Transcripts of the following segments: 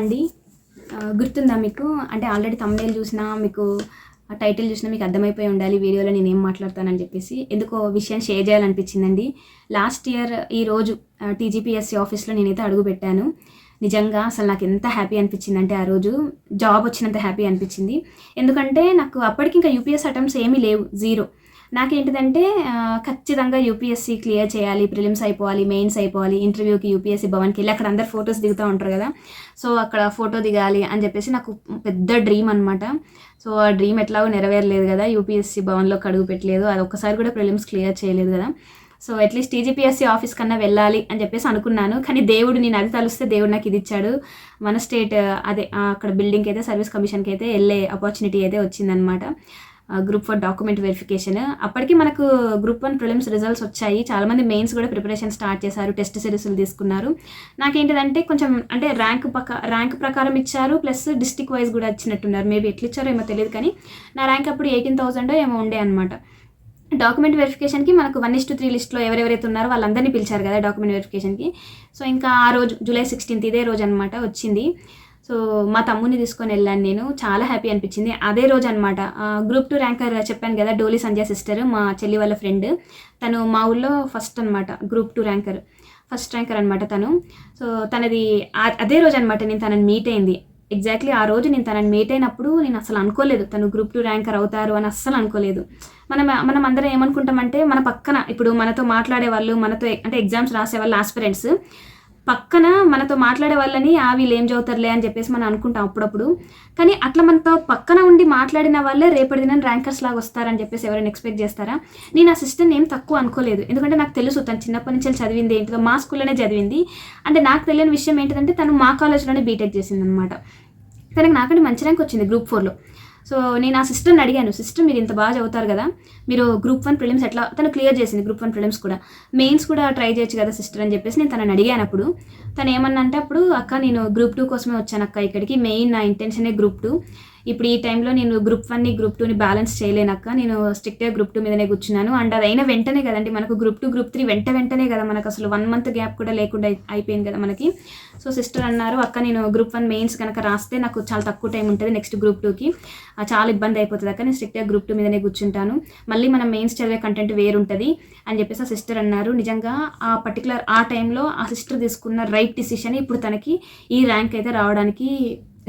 అండి గుర్తుందా మీకు? అంటే ఆల్రెడీ తమ్నేల్ చూసినా మీకు ఆ టైటిల్ చూసినా మీకు అర్థమైపోయి ఉండాలి వీడియోలో నేను ఏం మాట్లాడతానని చెప్పేసి. ఎందుకో విషయం షేర్ చేయాలనిపించిందండి. లాస్ట్ ఇయర్ ఈ రోజు టీజీపీఎస్సీ ఆఫీస్లో నేనైతే అడుగు పెట్టాను. నిజంగా అసలు నాకు ఎంత హ్యాపీ అనిపించిందంటే ఆ రోజు జాబ్ వచ్చినంత హ్యాపీ అనిపించింది. ఎందుకంటే నాకు అప్పటికి ఇంకా యూపీఎస్ అటెంప్ట్స్ ఏమీ లేవు జీరో నాకేంటిదంటే ఖచ్చితంగా యూపీఎస్సీ క్లియర్ చేయాలి ప్రిలిమ్స్ అయిపోవాలి మెయిన్స్ అయిపోవాలి ఇంటర్వ్యూకి యూపీఎస్సీ భవన్కి వెళ్ళి అక్కడ అందరు ఫొటోస్ దిగుతూ ఉంటారు కదా. సో అక్కడ ఫోటో దిగాలి అని చెప్పేసి నాకు పెద్ద డ్రీమ్ అనమాట సో ఆ డ్రీమ్ ఎట్లాగో నెరవేరలేదు కదా. యూపీఎస్సీ భవన్లోకి కడుగు పెట్టలేదు. అది ఒక్కసారి కూడా ప్రిలిమ్స్ క్లియర్ చేయలేదు కదా. సో అట్లీస్ట్ టీజీపీఎస్సీ ఆఫీస్ కన్నా వెళ్ళాలి అని చెప్పేసి అనుకున్నాను. కానీ దేవుడు నేను అది తలుస్తే దేవుడు నాకు ఇది ఇచ్చాడు. మన స్టేట్ అదే అక్కడ బిల్డింగ్కి అయితే సర్వీస్ కమిషన్కి అయితే వెళ్ళే ఆపర్చునిటీ అయితే వచ్చిందనమాట గ్రూప్ ఫర్ డాక్యుమెంట్ వెరిఫికేషన్ అప్పటికి మనకు గ్రూప్ వన్ ప్రిలిమ్స్ రిజల్ట్స్ వచ్చాయి. చాలామంది మెయిన్స్ కూడా ప్రిపరేషన్ స్టార్ట్ చేశారు టెస్ట్ సిరీస్లు తీసుకున్నారు. నాకేంటిదంటే కొంచెం అంటే ర్యాంక్ పక్క ర్యాంక్ ప్రకారం ఇచ్చారు ప్లస్ డిస్టిక్ వైజ్ కూడా ఇచ్చినట్టున్నారు. మేబీ ఎట్లు ఇచ్చారో ఏమో తెలియదు కానీ నా ర్యాంక్ అప్పుడు ఎయిటీన్ థౌసండ్ ఏమో ఉండే అనమాట డాక్యుమెంట్ వెరిఫికేషన్కి మనకు వన్ ఇస్ టు త్రీ లిస్ట్లో ఎవరెవరైతే ఉన్నారో వాళ్ళందరినీ పిలిచారు కదా డాక్యుమెంట్ వెరిఫికేషన్కి సో ఇంకా ఆ రోజు జూలై సిక్స్టీన్త్ ఇదే రోజు అనమాట వచ్చింది. సో మా తమ్ముని తీసుకొని వెళ్ళాను నేను. చాలా హ్యాపీ అనిపించింది. అదే రోజు అనమాట గ్రూప్ టూ ర్యాంకర్ చెప్పాను కదా డోలీ సంజయ్ సిస్టర్ మా చెల్లి వాళ్ళ ఫ్రెండ్ తను మా ఊళ్ళో ఫస్ట్ అనమాట group two ranker first ranker అనమాట తను. సో తనది అదే రోజు అనమాట నేను తనని మీట్ అయింది. ఎగ్జాక్ట్లీ ఆ రోజు నేను తనని మీట్ అయినప్పుడు నేను అసలు అనుకోలేదు తను గ్రూప్ టూ ర్యాంకర్ అవుతారు అని అస్సలు అనుకోలేదు. మనం మనం అందరం ఏమనుకుంటామంటే మన పక్కన ఇప్పుడు మనతో మాట్లాడే వాళ్ళు మనతో అంటే ఎగ్జామ్స్ రాసే వాళ్ళు ఆస్పిరెంట్స్ పక్కన మనతో మాట్లాడే వాళ్ళని ఆ వీళ్ళు ఏం చదువుతారులే అని చెప్పేసి మనం అనుకుంటాం అప్పుడప్పుడు. కానీ అట్లా మనతో పక్కన ఉండి మాట్లాడిన వాళ్ళే రేపటి దినం ర్యాంకర్స్ లాగా వస్తారని చెప్పేసి ఎవరైనా ఎక్స్పెక్ట్ చేస్తారా? నేను ఆ సిస్టర్ని ఏం తక్కువ అనుకోలేదు. ఎందుకంటే నాకు తెలుసు తను చిన్నప్పటి నుంచి చదివింది ఏంటిదో మా స్కూల్లోనే చదివింది. అంటే నాకు తెలియని విషయం ఏంటంటే తను మా కాలేజ్లోనే బీటెక్ చేసింది అనమాట తనకి నాకంటే మంచి ర్యాంక్ వచ్చింది గ్రూప్ ఫోర్లో. సో నేను ఆ సిస్టర్ని అడిగాను సిస్టర్ మీరు ఇంత బాగా చదువుతారు కదా మీరు గ్రూప్ వన్ ప్రిలిమ్స్ ఎట్లా తను క్లియర్ చేసింది గ్రూప్ వన్ ప్రిలిమ్స్ కూడా. మెయిన్స్ కూడా ట్రై చేయొచ్చు కదా సిస్టర్ అని చెప్పేసి నేను తనని అడిగాను అప్పుడు. తను ఏమన్నా అంటే అప్పుడు అక్క నేను గ్రూప్ టూ కోసమే వచ్చాను అక్క ఇక్కడికి మెయిన్ నా ఇంటెన్షనే గ్రూప్ టూ. ఇప్పుడు ఈ టైంలో నేను గ్రూప్ వన్ని గ్రూప్ టూని బ్యాలెన్స్ చేయలేనక్క. నేను స్ట్రిక్ట్గా గ్రూప్ టూ మీదనే కూర్చున్నాను. అండ్ అది అయిన వెంటనే కదండి మనకు గ్రూప్ టూ గ్రూప్ త్రీ వెంట వెంటనే కదా మనకు అసలు వన్ మంత్ గ్యాప్ కూడా లేకుండా అయిపోయింది కదా మనకి. సో సిస్టర్ అన్నారు అక్క నేను గ్రూప్ వన్ మెయిన్స్ కనుక రాస్తే నాకు చాలా తక్కువ టైం ఉంటుంది నెక్స్ట్ గ్రూప్ టూకి. చాలా ఇబ్బంది అయిపోతుంది అక్క. నేను స్ట్రిక్ట్గా గ్రూప్ టూ మీదనే కూర్చుంటాను. మళ్ళీ మనం మెయిన్స్ చదివే కంటెంట్ వేరుంటుంది. అని చెప్పేసి ఆ సిస్టర్ అన్నారు. నిజంగా ఆ పర్టికులర్ ఆ టైంలో ఆ సిస్టర్ తీసుకున్న రైట్ డిసిషన్ ఇప్పుడు తనకి ఈ ర్యాంక్ అయితే రావడానికి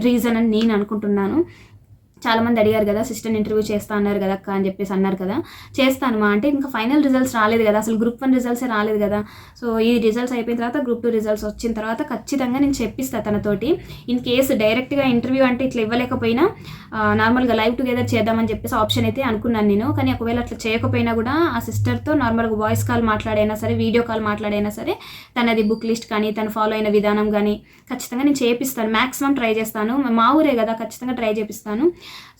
రీజన్ అని నేను అనుకుంటున్నాను. చాలా మంది అడిగారు కదా సిస్టర్ ఇంటర్వ్యూ చేస్తా అన్నారు కదా అక్క అని చెప్పేసి అన్నారు కదా. చేస్తాను మా అంటే ఇంకా ఫైనల్ రిజల్ట్స్ రాలేదు కదా అసలు గ్రూప్ వన్ రిజల్ట్సే రాలేదు కదా. సో ఈ రిజల్ట్స్ అయిపోయిన తర్వాత గ్రూప్ టూ రిజల్ట్స్ వచ్చిన తర్వాత ఖచ్చితంగా నేను చెప్పిస్తాను తనతోటి. ఇన్ కేసు డైరెక్ట్గా ఇంటర్వ్యూ అంటే ఇట్లా ఇవ్వలేకపోయినా నార్మల్గా లైవ్ టుగెదర్ చేద్దామని చెప్పేసి ఆప్షన్ అయితే అనుకున్నాను నేను. కానీ ఒకవేళ అట్లా చేయకపోయినా కూడా ఆ సిస్టర్తో నార్మల్గా వాయిస్ కాల్ మాట్లాడైనా సరే వీడియో కాల్ మాట్లాడైనా సరే తనది బుక్ లిస్ట్ కానీ తను ఫాలో అయిన విధానం కానీ ఖచ్చితంగా నేను చేపిస్తాను. మ్యాక్సిమం ట్రై చేస్తాను. మా ఊరే కదా ఖచ్చితంగా ట్రై చేపిస్తాను.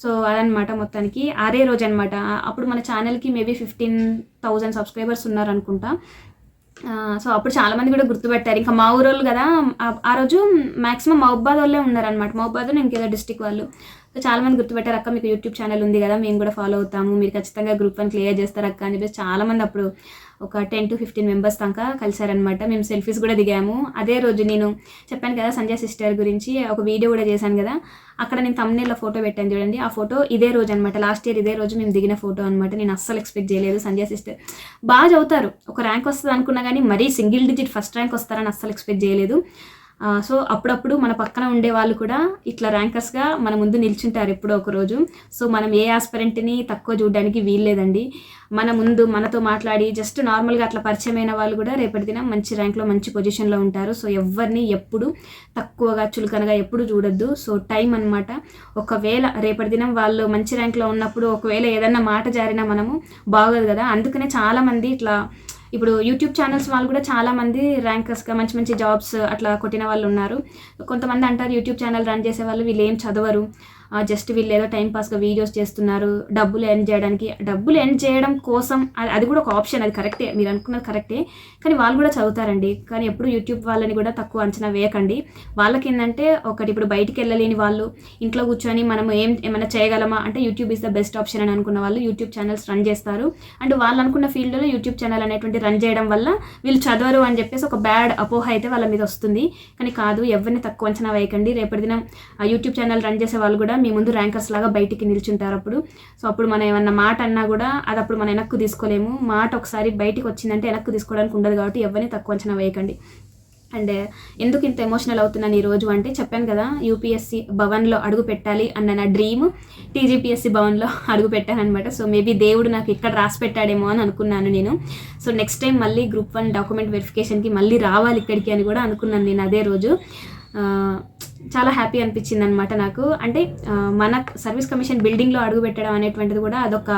సో అదనమాట మొత్తానికి. అదే రోజు అనమాట అప్పుడు మన ఛానల్కి మేబీ ఫిఫ్టీన్ థౌజండ్ సబ్స్క్రైబర్స్ ఉన్నారనుకుంటా. సో అప్పుడు చాలా మంది కూడా గుర్తుపెట్టారు. ఇంకా మా ఊరోళ్ళు కదా ఆ- ఆ రోజు మాక్సిమం మహబాద్ వాళ్ళే ఉన్నారనమాట మహబాద్ ఇంకేదో డిస్టిక్ వాళ్ళు. సో చాలా మంది గుర్తుపెట్టారు అక్క మీకు యూట్యూబ్ ఛానల్ ఉంది కదా మేము కూడా ఫాలో అవుతాము మీరు ఖచ్చితంగా గ్రూప్ వన్ క్లియర్ చేస్తారు అక్క అని చెప్పేసి చాలామంది అప్పుడు ఒక టెన్ టు ఫిఫ్టీన్ మెంబర్స్ దాకా కలిసారనమాట మేము సెల్ఫీస్ కూడా దిగాము. అదే రోజు నేను చెప్పాను కదా సంజయ్ సిస్టర్ గురించి ఒక వీడియో కూడా చేశాను కదా అక్కడ నేను తమ్నేల్లో ఫోటో పెట్టాను చూడండి. ఆ ఫోటో ఇదే రోజు అనమాట లాస్ట్ ఇయర్ ఇదే రోజు మేము దిగిన ఫోటో అనమాట నేను అస్సలు ఎక్స్పెక్ట్ చేయలేదు సంజయ్ సిస్టర్. బాగా చదువుతారు. ఒక ర్యాంక్ వస్తుంది అనుకున్నా కానీ మరీ సింగిల్ డిజిట్ ఫస్ట్ ర్యాంక్ వస్తారని అస్సలు ఎక్స్పెక్ట్ చేయలేదు. సో అప్పుడప్పుడు మన పక్కన ఉండే వాళ్ళు కూడా ఇట్లా ర్యాంకర్స్గా మన ముందు నిల్చుంటారు ఎప్పుడో ఒక రోజు. సో మనం ఏ ఆస్పరెంట్ని తక్కువ చూడడానికి వీల్లేదండి. మన ముందు మనతో మాట్లాడి జస్ట్ నార్మల్గా అట్లా పరిచయమైన వాళ్ళు కూడా రేపటి దినం మంచి ర్యాంక్లో మంచి పొజిషన్లో ఉంటారు. సో ఎవరిని ఎప్పుడు తక్కువగా చులకనగా ఎప్పుడు చూడొద్దు. సో టైం అన్నమాట. ఒకవేళ రేపటి దినం వాళ్ళు మంచి ర్యాంక్లో ఉన్నప్పుడు ఒకవేళ ఏదన్నా మాట జారినా మనము బాగోదు కదా. అందుకనే చాలామంది ఇట్లా ఇప్పుడు యూట్యూబ్ ఛానల్స్ వాళ్ళు కూడా చాలా మంది ర్యాంకర్స్గా మంచి మంచి జాబ్స్ అట్లా కొట్టిన వాళ్ళు ఉన్నారు. కొంతమంది అంటారు యూట్యూబ్ ఛానల్ రన్ చేసే వాళ్ళు వీళ్ళు ఏం చదవరు. జస్ట్ వీళ్ళు ఏదో టైం పాస్గా వీడియోస్ చేస్తున్నారు. డబ్బులు ఎర్న్ చేయడానికి డబ్బులు ఎర్న్ చేయడం కోసం అది- కూడా ఒక ఆప్షన్ అది కరెక్టే మీరు అనుకున్నది కరెక్టే కానీ వాళ్ళు కూడా చదువుతారండి. కానీ ఎప్పుడు యూట్యూబ్ వాళ్ళని కూడా తక్కువ అంచనా వేయకండి. వాళ్ళకి ఏంటంటే ఒకటి ఇప్పుడు బయటికి వెళ్ళలేని వాళ్ళు ఇంట్లో కూర్చొని మనం ఏం ఏమైనా చేయగలమా? అంటే YouTube is the best option అని అనుకున్న వాళ్ళు యూట్యూబ్ ఛానల్స్ రన్ చేస్తారు. అండ్ వాళ్ళు అనుకున్న ఫీల్డ్లో యూట్యూబ్ ఛానల్ అనేటువంటి రన్ చేయడం వల్ల వీళ్ళు చదవరు అని చెప్పేసి ఒక బ్యాడ్ అపోహ అయితే వాళ్ళ మీద వస్తుంది. కానీ కాదు ఎవరిని తక్కువ అంచనా వేయకండి. రేపటి దినం యూట్యూబ్ ఛానల్ రన్ చేసే వాళ్ళు కూడా మీ ముందు ర్యాంకర్స్ లాగా బయటికి నిల్చుంటారు అప్పుడు. సో అప్పుడు మనం ఏమన్నా మాట అన్నా కూడా అది అప్పుడు మనం వెనక్కు తీసుకోలేము. మాట ఒకసారి బయటికి వచ్చిందంటే వెనక్కు తీసుకోవడానికి ఉండదు కాబట్టి ఎవరిని తక్కువ అంచనా వేయకండి. అండ్ ఎందుకు ఇంత ఎమోషనల్ అవుతున్నాను ఈ రోజు అంటే చెప్పాను కదా యూపీఎస్సి భవన్లో అడుగు పెట్టాలి అన్న నా డ్రీమ్ టీజీపీఎస్సి భవన్లో అడుగు పెట్టాను అనమాట సో మేబీ దేవుడు నాకు ఇక్కడ రాసి పెట్టాడేమో అని అనుకున్నాను నేను. సో నెక్స్ట్ టైం మళ్ళీ గ్రూప్ వన్ డాక్యుమెంట్ వెరిఫికేషన్కి మళ్ళీ రావాలి ఇక్కడికి అని కూడా అనుకున్నాను నేను అదే రోజు. చాలా హ్యాపీ అనిపించింది అనమాట నాకు. అంటే మన సర్వీస్ కమిషన్ బిల్డింగ్లో అడుగు పెట్టడం అనేటువంటిది కూడా అదొక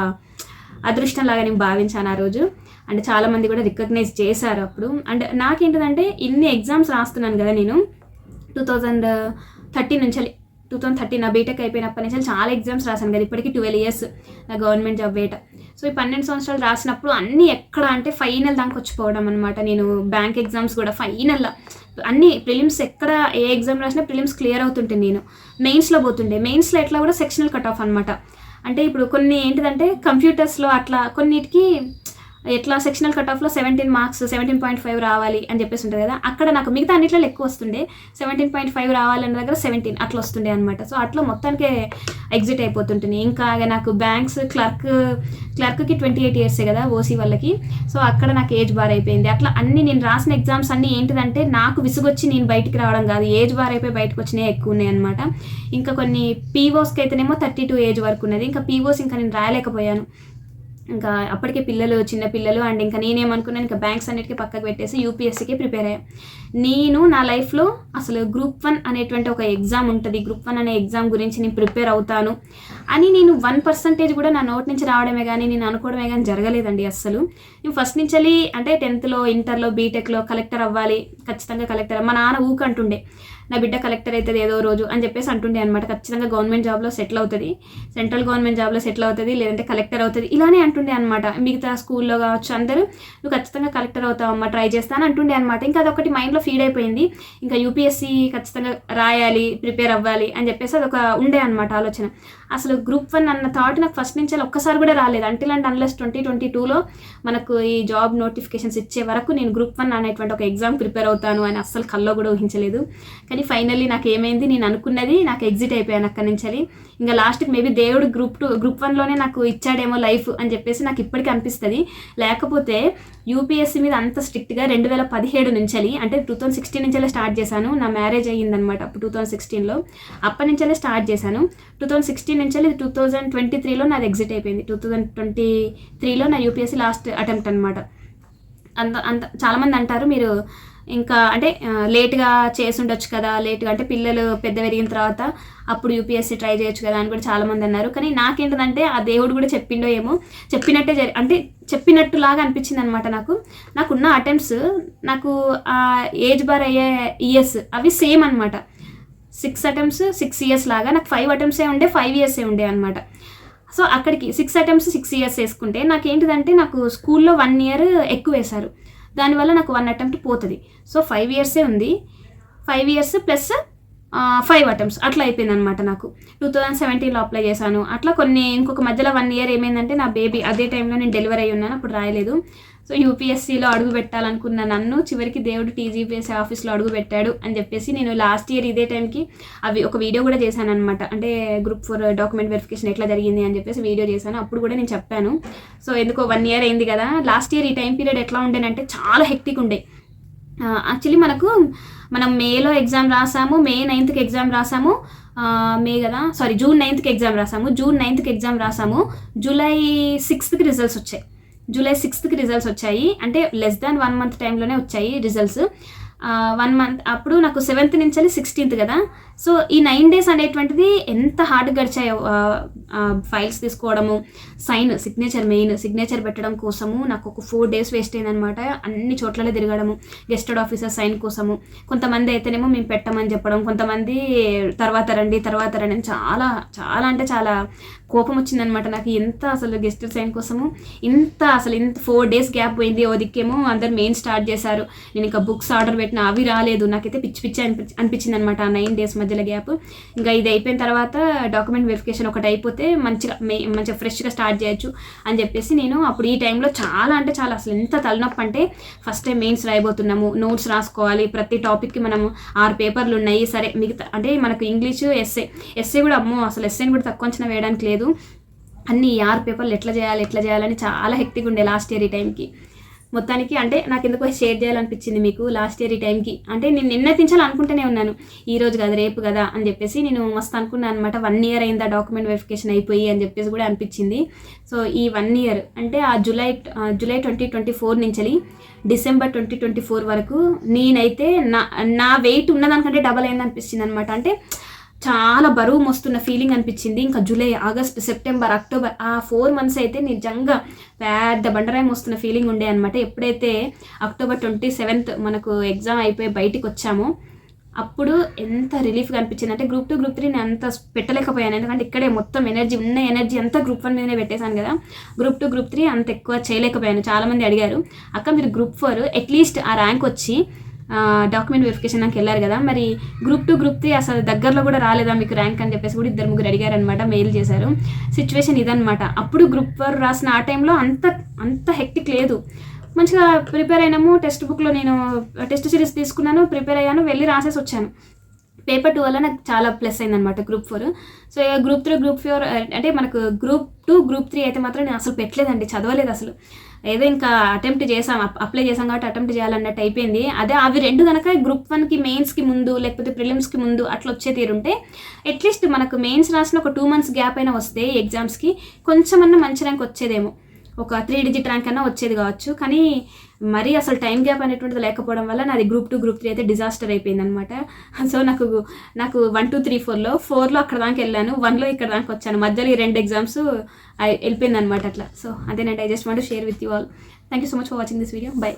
అదృష్టం లాగా నేను భావించాను ఆ రోజు. అండ్ చాలామంది కూడా రికగ్నైజ్ చేశారు అప్పుడు. అండ్ నాకేంటిదంటే ఇన్ని ఎగ్జామ్స్ రాస్తున్నాను కదా నేను. టూ థౌజండ్ థర్టీన్ నుంచి టూ థౌసండ్ థర్టీన్ నా బీటెక్ అయిపోయినప్పటి నుంచి చాలా ఎగ్జామ్స్ రాశాను కదా. ఇప్పటికి ట్వెల్వ్ ఇయర్స్ నా గవర్నమెంట్ జాబ్ వేట. సో ఈ పన్నెండు సంవత్సరాలు రాసినప్పుడు అన్నీ ఎక్కడ అంటే ఫైనల్ దానికి వచ్చిపోవడం అనమాట నేను బ్యాంక్ ఎగ్జామ్స్ కూడా ఫైనల్ అన్ని ప్రిలిమ్స్ ఎక్కడ ఏ ఎగ్జామ్ రాసినా ప్రిలిమ్స్ క్లియర్ అవుతుంటే నేను. మెయిన్స్లో పోతుండే. మెయిన్స్లో ఎట్లా కూడా సెక్షనల్ కట్ ఆఫ్ అనమాట అంటే ఇప్పుడు కొన్ని ఏంటిదంటే కంప్యూటర్స్లో అట్లా కొన్నిటికి ఎట్లా సెక్షనల్ కట్ ఆఫ్లో seventeen marks seventeen point five రావాలి అని చెప్పేసి ఉంటుంది కదా. అక్కడ నాకు మిగతా అన్నిట్లో ఎక్కువ వస్తుండే. సెవెంటీన్ పాయింట్ ఫైవ్ రావాలన్న దగ్గర సెవెంటీన్ అట్లా వస్తుండే అనమాట సో అట్లా మొత్తానికే ఎగ్జిట్ అయిపోతుంటుంది. ఇంకా నాకు బ్యాంక్స్ క్లర్క్ క్లర్క్కి ట్వంటీ ఎయిట్ ఇయర్సే కదా ఓసీ వాళ్ళకి. సో అక్కడ నాకు ఏజ్ బార్ అయిపోయింది. అట్లా అన్ని నేను రాసిన ఎగ్జామ్స్ అన్ని ఏంటిదంటే నాకు విసుగొచ్చి నేను బయటికి రావడం కాదు. ఏజ్ బార్ అయిపోయి బయటకు వచ్చినాయి ఎక్కువ ఉన్నాయి అనమాట ఇంకా కొన్ని పీఓస్కి అయితేనేమో థర్టీ టూ ఏజ్ వరకు ఉన్నది. ఇంకా పీఓస్ ఇంకా నేను రాయలేకపోయాను. ఇంకా అప్పటికే పిల్లలు చిన్న పిల్లలు అండ్ ఇంకా నేనేమనుకున్నాను ఇంకా బ్యాంక్స్ అన్నిటికీ పక్కకు పెట్టేసి యూపీఎస్సీకి ప్రిపేర్ అయ్యాను నేను నా లైఫ్లో అసలు గ్రూప్ వన్ అనేటువంటి ఒక ఎగ్జామ్ ఉంటుంది. గ్రూప్ వన్ అనే ఎగ్జామ్ గురించి నేను ప్రిపేర్ అవుతాను అని నేను వన్ పర్సంటేజ్ కూడా నా నోట్ నుంచి రావడమే కానీ నేను అనుకోవడమే కానీ జరగలేదండి అస్సలు. నేను ఫస్ట్ నుంచి అంటే టెన్త్లో ఇంటర్లో బీటెక్లో కలెక్టర్ అవ్వాలి ఖచ్చితంగా కలెక్టర్ మా నాన్న ఊకంటుండే నా బిడ్డ కలెక్టర్ అవుతుంది ఏదో రోజు అని చెప్పేసి అంటుండే అనమాట ఖచ్చితంగా గవర్నమెంట్ జాబ్లో సెటిల్ అవుతుంది. సెంట్రల్ గవర్నమెంట్ జాబ్లో సెటిల్ అవుతుంది లేదంటే కలెక్టర్ అవుతుంది. ఇలానే అంటుండే అనమాట మిగతా స్కూల్లో కావచ్చు అందరూ నువ్వు ఖచ్చితంగా కలెక్టర్ అవుతావమ్మా ట్రై చేస్తాను అంటుండే అనమాట ఇంకా అదొకటి మైండ్లో ఫీడ్ అయిపోయింది. ఇంకా యూపీఎస్సీ ఖచ్చితంగా రాయాలి ప్రిపేర్ అవ్వాలి అని చెప్పేసి అదొక ఉండే అనమాట ఆలోచన. అసలు గ్రూప్ వన్ అన్న థాట్ నాకు ఫస్ట్ నుంచి ఒక్కసారి కూడా రాలేదు. Until and unless twenty twenty టూలో మనకు ఈ జాబ్ నోటిఫికేషన్స్ ఇచ్చే వరకు నేను గ్రూప్ వన్ అనేటువంటి ఒక ఎగ్జామ్ ప్రిపేర్ అవుతాను అని అస్సలు కల్లో కూడా ఊహించలేదు. కానీ ఫైనల్లీ నాకు ఏమైంది? నేను అనుకున్నది నాకు ఎగ్జిట్ అయిపోయాను అక్కడి నుంచి ఇంకా లాస్ట్కి మేబీ దేవుడు గ్రూప్ టూ గ్రూప్ వన్లోనే నాకు ఇచ్చాడేమో లైఫ్ అని చెప్పేసి నాకు ఇప్పటికీ అనిపిస్తుంది. లేకపోతే యూపీఎస్సీ మీద అంత స్ట్రిక్ట్గా రెండు వేల పదిహేడు నుంచి అంటే టూ థౌసండ్ సిక్స్టీన్ నుంచే స్టార్ట్ చేశాను. నా మ్యారేజ్ అయ్యిందనమాట అప్పుడు టూ థౌసండ్ సిక్స్టీన్లో అప్పటి నుంచెల్లా స్టార్ట్ చేశాను. టూ థౌసండ్ సిక్స్టీన్ నుంచి టూ థౌసండ్ ట్వంటీ త్రీలో నాది ఎగ్జిట్ అయిపోయింది. టూ థౌసండ్ ట్వంటీ త్రీలో నా యూపీఎస్సీ లాస్ట్ అటెంప్ట్ అనమాట అంత అంత చాలామంది అంటారు మీరు ఇంకా అంటే లేట్గా చేసి ఉండొచ్చు కదా లేట్గా అంటే పిల్లలు పెద్ద పెరిగిన తర్వాత అప్పుడు యూపీఎస్సీ ట్రై చేయొచ్చు కదా అని కూడా చాలామంది అన్నారు. కానీ నాకేంటంటే ఆ దేవుడు కూడా చెప్పిండో ఏమో చెప్పినట్టే జరి అంటే చెప్పినట్టులాగా అనిపించింది అనమాట నాకు. నాకున్న అటెంప్ట్స్ నాకు ఆ ఏజ్ బార్ అయ్యే ఇయర్స్ అవి సేమ్ అనమాట సిక్స్ అటెంప్ట్స్ సిక్స్ ఇయర్స్ లాగా. నాకు ఫైవ్ అటెంప్ట్సే ఉండే ఫైవ్ ఇయర్సే ఉండే అనమాట సో అక్కడికి సిక్స్ అటెంప్ట్స్ సిక్స్ ఇయర్స్ వేసుకుంటే నాకు ఏంటిదంటే నాకు స్కూల్లో వన్ ఇయర్ ఎక్కువ వేశారు. దానివల్ల నాకు వన్ అటెంప్ట్ పోతుంది. సో ఫైవ్ ఇయర్సే ఉంది. Five years plus five attempts అట్లా అయిపోయింది అనమాట నాకు టూ థౌజండ్ సెవెంటీన్లో అప్లై చేశాను. అట్లా కొన్ని ఇంకొక మధ్యలో వన్ ఇయర్ ఏమైందంటే నా బేబీ అదే టైంలో నేను డెలివరీ అయ్యి ఉన్నాను. అప్పుడు రాయలేదు. సో యూపీఎస్సీలో అడుగు పెట్టాలనుకున్న నన్ను చివరికి దేవుడు టీజీపీఎస్సీ ఆఫీస్లో అడుగు పెట్టాడు అని చెప్పేసి నేను లాస్ట్ ఇయర్ ఇదే టైంకి అవి ఒక వీడియో కూడా చేశాను అనమాట అంటే గ్రూప్ ఫోర్ డాక్యుమెంట్ వెరిఫికేషన్ ఎట్లా జరిగింది అని చెప్పేసి వీడియో చేశాను. అప్పుడు కూడా నేను చెప్పాను. సో ఎందుకో వన్ ఇయర్ అయింది కదా. లాస్ట్ ఇయర్ ఈ టైం పీరియడ్ ఎట్లా ఉండేనంటే చాలా హెక్టిక్ ఉండే. యాక్చువల్లీ మనకు మనం మేలో ఎగ్జామ్ రాసాము మే నైన్త్కి ఎగ్జామ్ రాసాము మే కదా సారీ జూన్ నైన్త్కి ఎగ్జామ్ రాసాము జూన్ నైన్త్కి ఎగ్జామ్ రాసాము జూలై సిక్స్త్కి రిజల్ట్స్ వచ్చాయి. జూలై సిక్స్త్కి రిజల్ట్స్ వచ్చాయి అంటే లెస్ దాన్ వన్ మంత్ టైంలోనే వచ్చాయి రిజల్ట్స్ వన్ మంత్ అప్పుడు నాకు సెవెంత్ నుంచి సిక్స్టీన్త్ కదా. సో ఈ నైన్ డేస్ అనేటువంటిది ఎంత హార్డ్ గడిచాయో ఫైల్స్ తీసుకోవడము సైన్ సిగ్నేచర్ మెయిన్ సిగ్నేచర్ పెట్టడం కోసము నాకు ఒక ఫోర్ డేస్ వేస్ట్ అయిందనమాట అన్ని చోట్లలో తిరగడము. గెస్టెడ్ ఆఫీసర్ సైన్ కోసము. కొంతమంది అయితేనేమో మేము పెట్టమని చెప్పడం కొంతమంది తర్వాత రండి తర్వాత రండి చాలా చాలా అంటే చాలా కోపం వచ్చిందనమాట నాకు ఎంత అసలు గెస్ట్ సైన్ కోసము ఇంత అసలు ఇంత ఫోర్ డేస్ గ్యాప్ పోయింది. ఓ దిక్కేమో అందరు మెయిన్ స్టార్ట్ చేశారు. నేను ఇంకా బుక్స్ ఆర్డర్ పెట్టిన అవి రాలేదు. నాకైతే పిచ్చి పిచ్చి అనిపి అనిపించింది అనమాట ఆ నైన్ డేస్ మధ్యలో గ్యాప్ ఇంకా ఇది అయిపోయిన తర్వాత డాక్యుమెంట్ వెరిఫికేషన్ ఒకటి అయిపోతే మంచిగా మంచిగా ఫ్రెష్గా స్టార్ట్ చేయొచ్చు అని చెప్పేసి నేను అప్పుడు ఈ టైంలో చాలా అంటే చాలా అసలు ఎంత తలనొప్పి అంటే ఫస్ట్ టైం మెయిన్స్ రాయబోతున్నాము. నోట్స్ రాసుకోవాలి. ప్రతి టాపిక్కి మనము ఆరు పేపర్లు ఉన్నాయి. సరే మిగతా అంటే మనకు ఇంగ్లీషు ఎస్ఏ ఎస్ఏ కూడా అమ్మో అసలు ఎస్ఏని కూడా తక్కువ అంచనా వేయడానికి లేదు. అన్ని ఆర్ పేపర్లు ఎట్లా చేయాలి ఎట్లా చేయాలని చాలా హెక్టిక్ ఉండే లాస్ట్ ఇయర్ ఈ టైంకి మొత్తానికి అంటే నాకు ఎందుకో షేర్ చేయాలనిపించింది మీకు లాస్ట్ ఇయర్ ఈ టైంకి అంటే నేను నిన్నతించాలి అనుకుంటూనే ఉన్నాను. ఈ రోజు కదా రేపు కదా అని చెప్పేసి నేను మస్తు అనుకున్నాను అనమాట వన్ ఇయర్ అయిందా డాక్యుమెంట్ వెరిఫికేషన్ అయిపోయి అని చెప్పేసి కూడా అనిపించింది. సో ఈ వన్ ఇయర్ అంటే ఆ July July July twenty twenty four నుంచి డిసెంబర్ ట్వంటీ ట్వంటీ ఫోర్ వరకు నేనైతే నా నా వెయిట్ ఉన్నదానికంటే డబల్ అయింది అనిపించింది అనమాట అంటే చాలా బరువు మోస్తున్న ఫీలింగ్ అనిపించింది. ఇంకా జూలై ఆగస్ట్ సెప్టెంబర్ అక్టోబర్ ఆ ఫోర్ మంత్స్ అయితే నిజంగా పెద్ద బండరాయి మోస్తున్న ఫీలింగ్ ఉండే అనమాట ఎప్పుడైతే అక్టోబర్ ట్వంటీ సెవెంత్ మనకు ఎగ్జామ్ అయిపోయి బయటికి వచ్చామో అప్పుడు ఎంత రిలీఫ్గా అనిపించింది. అంటే గ్రూప్ టూ గ్రూప్ త్రీ నేను అంత పెట్టలేకపోయాను. ఎందుకంటే ఇక్కడే మొత్తం ఎనర్జీ ఉన్న ఎనర్జీ అంతా గ్రూప్ వన్ మీదనే పెట్టేశాను కదా. గ్రూప్ టూ గ్రూప్ త్రీ అంత ఎక్కువ చేయలేకపోయాను. చాలామంది అడిగారు అక్క మీరు గ్రూప్ ఫోర్ అట్లీస్ట్ ఆ ర్యాంక్ వచ్చి డాక్యుమెంట్ వెరిఫికేషన్ నాకు వెళ్ళారు కదా. మరి గ్రూప్ టూ గ్రూప్ త్రీ అసలు దగ్గరలో కూడా రాలేదా మీకు ర్యాంక్ అని చెప్పేసి కూడా ఇద్దరు ముగ్గురు అడిగారు అనమాట మెయిల్ చేశారు. సిచ్యువేషన్ ఇదనమాట అప్పుడు గ్రూప్ ఫోర్ రాసిన ఆ టైంలో అంత అంత హెక్టిక్ లేదు. మంచిగా ప్రిపేర్ అయినాము టెక్స్ట్ బుక్లో నేను టెస్ట్ సిరీస్ తీసుకున్నాను ప్రిపేర్ అయ్యాను వెళ్ళి రాసేసి వచ్చాను. పేపర్ టూ వల్ల నాకు చాలా ప్లస్ అయిందనమాట గ్రూప్ ఫోర్ సో ఇక గ్రూప్ త్రీ గ్రూప్ ఫోర్ అంటే మనకు గ్రూప్ టూ గ్రూప్ త్రీ అయితే మాత్రం నేను అసలు పెట్టలేదండి చదవలేదు అసలు. ఏదో ఇంకా అటెంప్ట్ చేసాం అప్లై చేసాం కాబట్టి అటెంప్ట్ చేయాలన్నట్టు అయిపోయింది. అదే అవి రెండు కనుక గ్రూప్ వన్కి మెయిన్స్కి ముందు లేకపోతే ప్రిలిమ్స్కి ముందు అట్లా వచ్చే తీరుంటే అట్లీస్ట్ మనకు మెయిన్స్ రాసిన ఒక టూ మంత్స్ గ్యాప్ అయినా వస్తే ఎగ్జామ్స్కి కొంచెమన్నా మంచి ర్యాంక్ వచ్చేదేమో. ఒక త్రీ డిజిట్ ర్యాంక్ అన్నా వచ్చేది కావచ్చు. కానీ మరీ అసలు టైం గ్యాప్ అనేటువంటిది లేకపోవడం వల్ల నాది గ్రూప్ టూ గ్రూప్ త్రీ అయితే డిజాస్టర్ అయిపోయింది అనమాట సో నాకు నాకు వన్ టూ త్రీ ఫోర్లో ఫోర్లో అక్కడ దాకా వెళ్ళాను వన్లో ఇక్కడ దాకా వచ్చాను. మధ్యలో ఈ రెండు ఎగ్జామ్స్ వెళ్ళిపోయింది అనమాట అట్లా. సో అదేనండి I just want share with you all. Thank you so much for watching this video bye